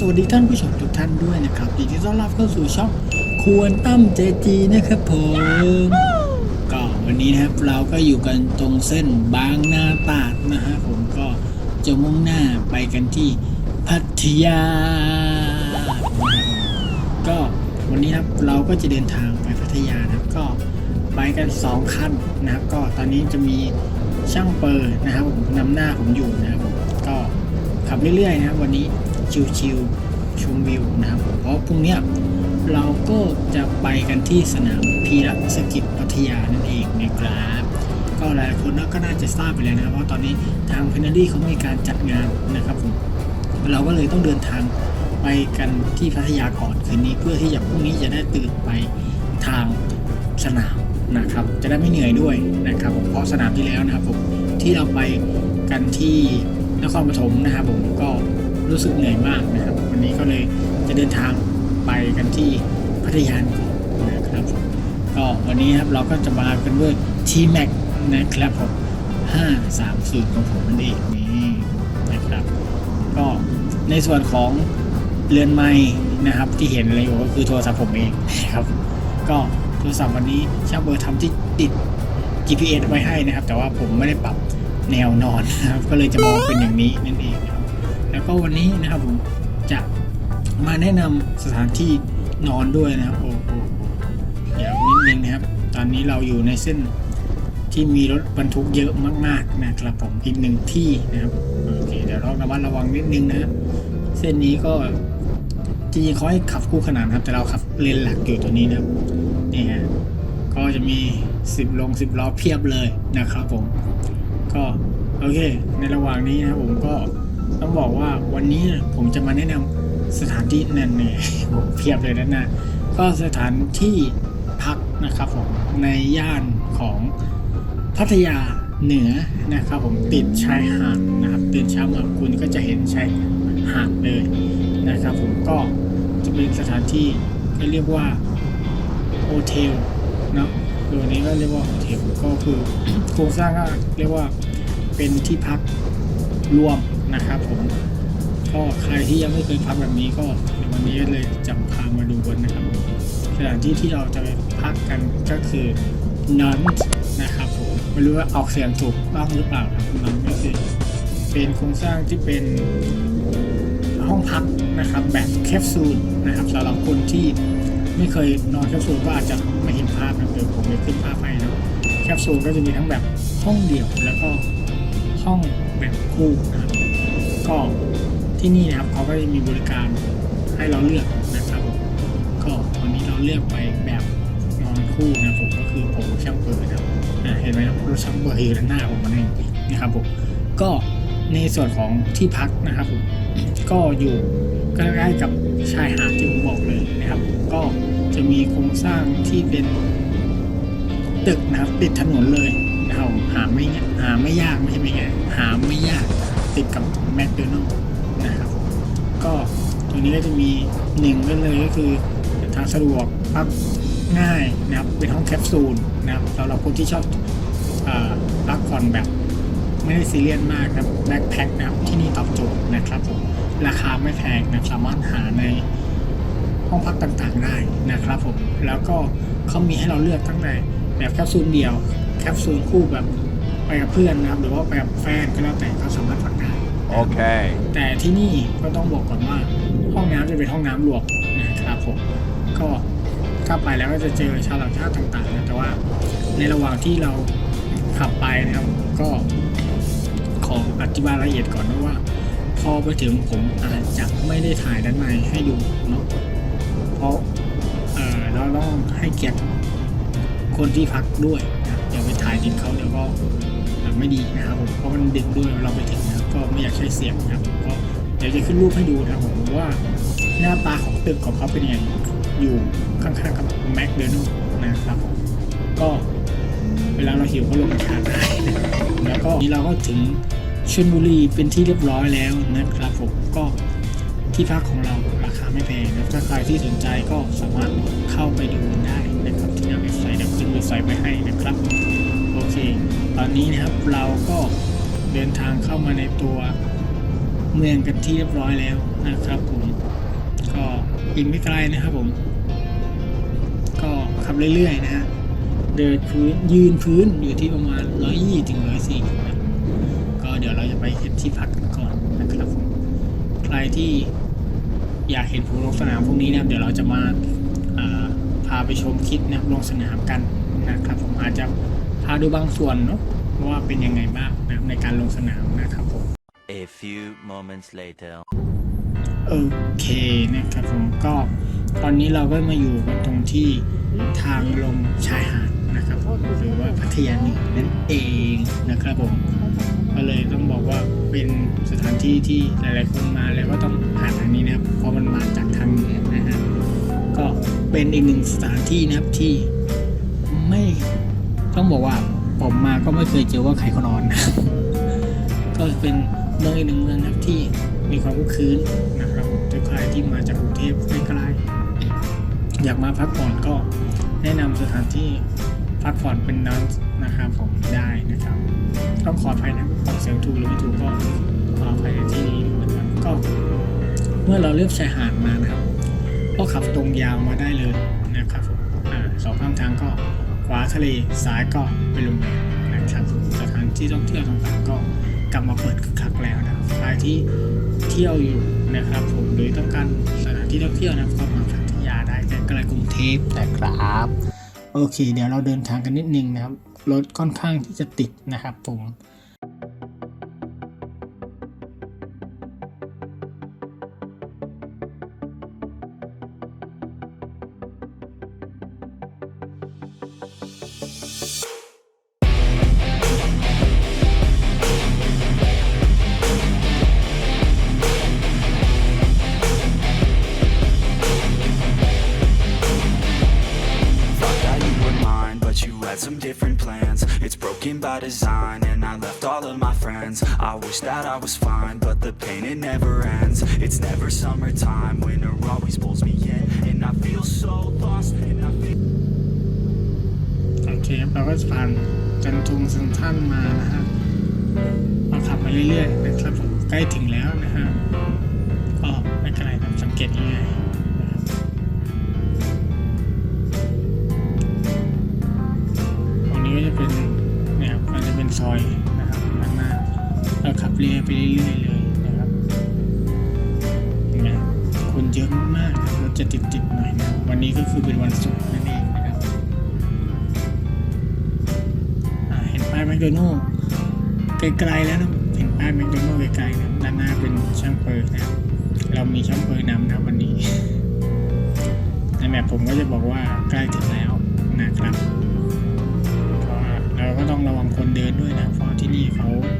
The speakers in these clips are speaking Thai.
สวัสดีท่านผู้ชมทุกท่านด้วยนะครับยินดีต้อนรับเข้าสู่ช่องควรตั้มเจจีนะครับผมก็วันนี้นะครับเราก็อยู่กันตรงเส้นบางนาตราดนะฮะผมก็จะมุ่งหน้าไปกันที่พัทยา ก็วันนี้นะครับเราก็จะเดินทางไปพัทยานะครับก็ไปกันสองคันนะครับ ก็ตอนนี้จะมีช่างเปอร์นะครับผมนำหน้าผมอยู่นะครับผมก็ขับเรื่อยๆนะครับวันนี้ ชิวๆชมวิวนะครับเพราะพรุ่งนี้เราก็จะไปกันที่สนามพีระสกิจพัทยานั่นเองนะครับก็หลายคนก็น่าจะทราบไปแล้วนะครับว่าตอนนี้ทางเพนนารีเขามีการจัดงานนะครับผมเราก็เลยต้องเดินทางไปกันที่พัทยาก่อนคืนนี้เพื่อที่จะพรุ่งนี้จะได้ตื่นไปทางสนามนะครับ จะได้ไม่เหนื่อยด้วยนะครับผมเพราะสนามที่แล้วนะครับผมที่เราไปกันที่นครปฐมนะครับผมก็ รู้สึกเหนื่อยมากนะครับ วันนี้ก็เลยจะเดินทางไปกันที่พัทยาก่อนนะครับก็วันนี้ครับเราก็จะมากันด้วย T Max นะครับผม5 3 0ของผมนั่นเองนี่นะครับ ก็ในส่วนของเรือนไม้นะครับที่เห็นเลยก็คือโทรศัพท์ผมเองนะครับ ก็โทรศัพท์วันนี้ช่างเบอร์ทำที่ติด GPS ไว้ให้นะครับ แต่ว่าผมไม่ได้ปรับแนวนอนนะครับ ก็เลยจะมองเป็นอย่างนี้นั่นเองนะ แล้วก็วันนี้นะครับผมจะมาแนะนำสถานที่นอนด้วยนะครับโอ้โหเดี๋ยวนิดนึงนะครับ ตอนนี้เราอยู่ในเส้นที่มีรถบรรทุกเยอะมากๆนะครับผมอีกหนึ่งที่นะครับโอเคเดี๋ยวเราระมัดระวังนิดนึงนะครับเส้นนี้ก็จริงๆเขาให้ขับคู่ขนานครับ แต่เราขับเลนหลักอยู่ตัวนี้นะครับนี่ฮะก็จะมี 10ลง10ล้อเพียบเลยนะครับผม ก็โอเค ในระหว่างนี้นะครับผมก็ ต้องบอกว่าวันนี้ผมจะมาแนะนำสถานที่นั่นเนี่ยผมเพียบเลยนะนะก็สถานที่พักนะครับผมในย่านของพัทยาเหนือนะครับผมติดชายหาดนะครับตื่นเช้ามาคุณก็จะเห็นชายหาดเลยนะครับผมก็จะเป็นสถานที่ที่เรียกว่าโฮเทลเนาะตัวนี้ก็เรียกว่าโฮเทลก็คือโครงสร้างก็เรียกว่าเป็นที่พักรวม นะครับผมก็ใครที่ยังไม่เคยพักแบบนี้ก็ในวันนี้เลยจะพามาดูกันนะครับสถานที่ที่เราจะไปพักกันก็คือนอนนะครับผมไม่รู้ว่าออกเสียงถูกต้องหรือเปล่าครับนอนก็คือเป็นโครงสร้างที่เป็นห้องพักนะครับแบบแคปซูลนะครับสำหรับคนที่ไม่เคยนอนแคปซูลก็อาจจะไม่เห็นภาพนะเดี๋ยวผมจะขึ้นภาพให้นะแคปซูลก็จะมีทั้งแบบห้องเดี่ยวแล้วก็ห้องแบบคู่นะครับ ก็ที่นี่นะครับเขาก็จะมีบริการให้เราเลือกนะครับผมก็วันนี้เราเลือกไปแบบนอนคู่นะผมก็คือผมช่างเปิดนะครับเห็นไหมครับรถช่างเปิดอยู่ด้านหน้าผมมันเองนะครับผมก็ในส่วนของที่พักนะครับผมก็อยู่ใกล้ๆกับชายหาดที่ผมบอกเลยนะครับ ก็จะมีโครงสร้างที่เป็นตึกนะครับติดถนนเลยนะครับหาไม่ยหาไม่ยากไม่ใช่ไม่ง่ายหาไม่ยากติดกับ แมคโดนัลล์นะครับก็ตรงนี้ก็จะมีหนึ่งก็เลยก็คือทางสะดวกพักง่ายนะครับเป็นห้องแคปซูลนะครับสำหรับคนที่ชอบพักผ่อนแบบไม่ได้ซีเรียสมากครับแบ็คแพ็คนะครับที่นี่ตอบโจทย์นะครับผมราคาไม่แพงนะสามารถหาในห้องพักต่างๆได้นะครับผมแล้วก็เขามีให้เราเลือกตั้งแต่แบบแคปซูลเดียวแคปซูลคู่แบบไปกับเพื่อนนะครับ หรือว่าไปกับแฟนก็แล้วแต่เขาสามารถ พักได้ Okay. แต่ที่นี่ก็ต้องบอกก่อนว่า ห้องน้ำจะเป็นห้องน้ำรวมนะครับผมก็ถ้าไปแล้วก็จะเจอชาวต่างชาติต่างๆนะแต่ว่าในระหว่างที่เราขับไปนะครับ ก็ขออธิบายรายละเอียดก่อนนะว่า พอไปถึงผมอาจจะไม่ได้ถ่ายด้านในให้ดูเนาะเพราะเออเราต้องให้เกียรติคนที่พักด้วยนะอย่าไปถ่ายติดเขาเดี๋ยวก็ไม่ดีนะครับผมเพราะมันดึกด้วยเราไปถึงนะ ก็ไม่อยากใช้เสียงนะครับก็เดี๋ยวจะขึ้นรูปให้ดูนะครับผมว่าหน้าตาของตึกของเขาเป็นยังไงอยู่ข้างๆกับแมคเดนนะครับผมก็เวลาเราหิวก็ลงมาทานได้นะครับแล้วก็นี่เราก็ถึงชลบุรีเป็นที่เรียบร้อยแล้วนะครับผมก็ที่พักของเราราคาไม่แพงนะครับถ้าใครที่สนใจก็สามารถเข้าไปดูได้นะครับที่หน้าเว็บไซต์เดี๋ยวขึ้นเว็บไซต์ไว้ให้นะครับ โอเค ตอนนี้นะครับเราก็ ดินทางเข้ามาในตัวเมืองกันที่เรียบร้อยแล้วนะครับผมก็อีกไม่ไกลนะครับผม ก็ขับเรื่อยๆนะฮะเดินพื้นยืนพื้นอยู่ที่ประมาณ 120ถึง140นะก็เดี๋ยวเราจะไปเห็นที่พักกันก่อนนะครับผมใครที่อยากเห็นผู้ลงสนามพวกนี้นะเดี๋ยวเราจะมาาพาไปชมคลิปนะลงสนามกันนะครับผมอาจจะพาดูบางส่วนเนาะ ว่าเป็นยังไงบ้างนะครับในการลงสนามนะครับผม A few moments later. โอเคนะครับผมก็ตอนนี้เราก็มาอยู่กันตรงที่ทางลงชายหาดนะครับผมหรือว่าพัทยาเหนือนั่นเองนะครับผมก็เลยต้องบอกว่าเป็นสถานที่ที่หลายๆคนมาแล้วก็ต้องผ่านทางนี้นะครับเพราะมันมาจากทางเหนือนะฮะก็เป็นอีกหนึ่งสถานที่นะครับที่ไม่ต้องบอกว่า ผมมาก็ไม่เคยเจอว่าใครเขานอนนะก็เป็นเมืองอีกหนึ่งเมืองครับที่มีความคุ้นคืนนะครับถ้าใครที่มาจากกรุงเทพใกล้ๆอยากมาพักผ่อนก็แนะนำสถานที่พักผ่อนเป็นนอนนะครับผมได้นะครับต้องขออภัยนะออกเสียงถูกหรือไม่ถูกก็ขออภัยในที่นี้เหมือนกันก็เมื่อเราเลือกชายหาดมานะครับ ก็ขับตรงยาวมาได้เลยนะครับผมอ่าสองข้างทางก็ ขวาทะเลซ้ายก็เป็นโรงแรมนะครับผมสถานที่ท่องเที่ยวต่างๆก็กลับมาเปิดคึกคักแล้วนะครับใครที่เที่ยวอยู่นะครับ ผมหรือต้องการสถานที่ท่องเที่ยวนะครับก็มาพัทยาได้ใกล้ๆกรุงเทพนะครับ โอเค เดี๋ยวเราเดินทางกันนิดนึงนะครับรถค่อนข้างที่จะติดนะครับผม different plans. It's broken by design, and I left all of my friends. I wish that I was fine, but the pain it never ends. It's never summertime, winter always pulls me in, and I feel so lost. And I feel โอเคครับเราก็จะผ่านจันทุงเซ็นทรัลมานะฮะมาขับมาเรื่อยๆนะครับผมใกล้ถึงแล้วนะฮะก็ไม่เป็นไรครับสังเกตง่าย เรียไปเรื่อยๆเลยนะครับนไหมคนเยอะมากครับรถจะติดๆหน่อยนะวันนี้ก็คือเป็นวันศุกร์นั่นเองนะครับเห็นป้ายแมคโดนัลด์ไกลๆแล้วนะเห็นป้ายแมคโดนัลด์ไกลๆนะด้านหน้าเป็นช่างเปิดนะครับเรามีช่างเปิดนำนะวันนี้ในแมปผมก็จะบอกว่าใกล้ถึงแล้ว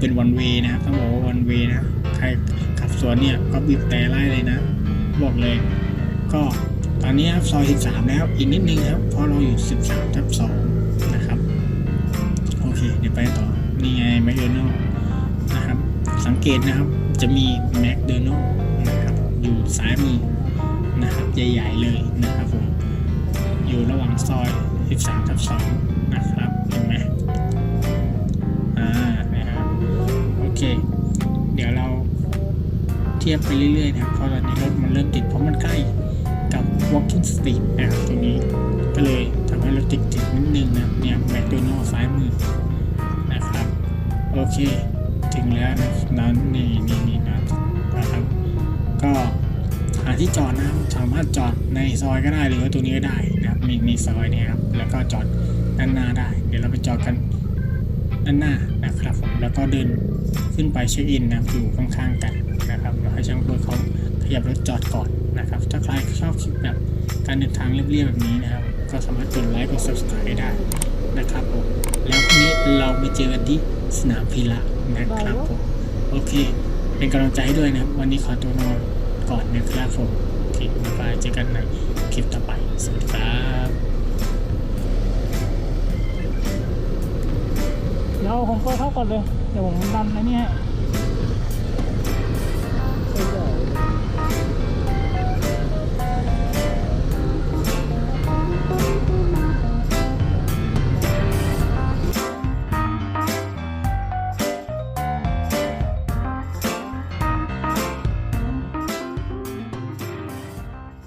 เป็นวันเวนะครับต้องบอกว่าวันเวนะใครขับสวนเนี่ยก็บีบแต่ไล่เลยนะ บอกเลย ก็ตอนนี้ครับซอย 13 แล้วอีกนิดนึงครับเพราะเราอยู่ 13ทับ2นะครับโอเค เดี๋ยวไปต่อนี่ไงแมคโดนัลนะครับ สังเกตนะครับจะมีแมคโดนัลนะครับอยู่ซ้ายมือนะครับใหญ่ๆเลยนะครับผมอยู่ระหว่างซอย 13ทับ2นะครับเห็นไหม เค เดี๋ยวเราเทียบไปเรื่อยๆนะครับเพราะตอนนี้รถมันเริ่มติดเพราะมันใกล้กับ Walking Street นะครับตรงนี้ก็เลยทำให้รถติดติดๆนิดนึงนะเนี่ยแมคโดนัลซ้ายมือนะครับ โอเค ถึงแล้วนะนั้นนี่นี่นี่นะนะครับ ก็หาที่จอดนะสามารถจอดในซอยก็ได้หรือว่าตรงนี้ก็ได้นะครับมีมีซอยเนี่ยครับแล้วก็จอดด้านหน้าได้ เดี๋ยวเราไปจอดกันด้านหน้านะครับผมแล้วก็เดิน ขึ้นไปเช็คอินนะอยู่ข้างๆกันนะครับเราให้ช่างเบอร์เขาขยับรถจอดก่อนนะครับ ถ้าใครชอบคลิปแบบการเดินทางเรียบๆแบบนี้นะครับ ก็สามารถกดไลค์กด subscribe ได้นะครับผมแล้วพรุ่งนี้เราไปเจอกันที่สนามพีระนะครับผมโอเค เป็นกำลังใจให้ด้วยนะครับ วันนี้ขอตัวนอนก่อนนะครับผมโอเคบ๊ายบายเจอกันในคลิปต่อไปสวัสดีครับเดี๋ยวผมเปิดเข้าก่อนเลย ดี๋ยวผมดันนะเนี่ย